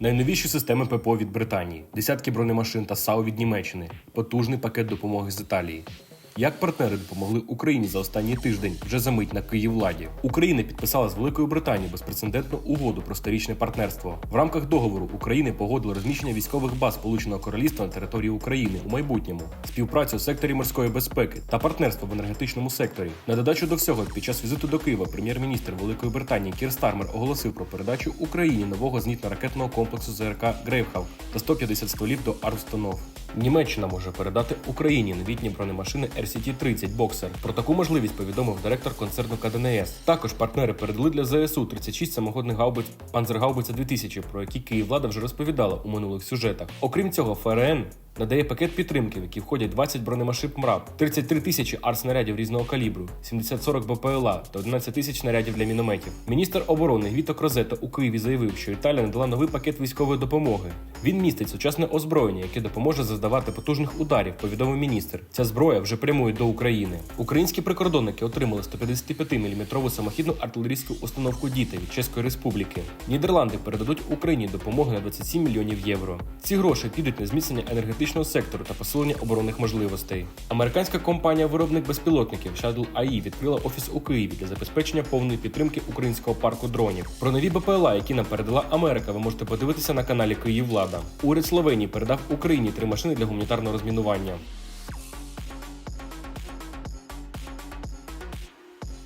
Найновіші системи ППО від Британії, десятки бронемашин та САУ від Німеччини, потужний пакет допомоги з Італії. Як партнери допомогли Україні за останній тиждень вже за мить на Київладі? Україна підписала з Великою Британією безпрецедентну угоду про сторічне партнерство. В рамках договору України погодили розміщення військових баз Сполученого Королівства на території України у майбутньому, співпрацю у секторі морської безпеки та партнерство в енергетичному секторі. На додачу до всього, під час візиту до Києва прем'єр-міністр Великої Британії Кір Стармер оголосив про передачу Україні нового зенітно-ракетного комплексу ЗРК Грейвхав та 150 стволів до армустанов. Німеччина може передати Україні новітні бронемашини RCT-30 Boxer. Про таку можливість повідомив директор концерну КДНС. Також партнери передали для ЗСУ 36 самоходних гаубиць Панзергаубиця 2000, про які Київлада вже розповідала у минулих сюжетах. Окрім цього, ФРН надає пакет підтримки, в який входять 20 бронемашин МРАП, 33 тисячі артснарядів різного калібру, 70-40 БПЛА та 11 тисяч снарядів для мінометів. Міністр оборони Віток Розета у Києві заявив, що Італія надала новий пакет військової допомоги. Він містить сучасне озброєння, яке допоможе завдавати потужних ударів, повідомив міністр. Ця зброя вже прямує до України. Українські прикордонники отримали 155-мм самохідну артилерійську установку «Діти» від Чеської Республіки. Нідерланди передадуть Україні допомоги на 27 мільйонів євро. Ці гроші підуть на зміцнення енергетичного сектору та посилення оборонних можливостей. Американська компанія-виробник безпілотників Shadow AI відкрила офіс у Києві для забезпечення повної підтримки українського парку дронів. Про нові БПЛА, які нам передала Америка, ви можете подивитися на каналі Київлада. Уряд Словенії передав Україні три машини для гуманітарного розмінування.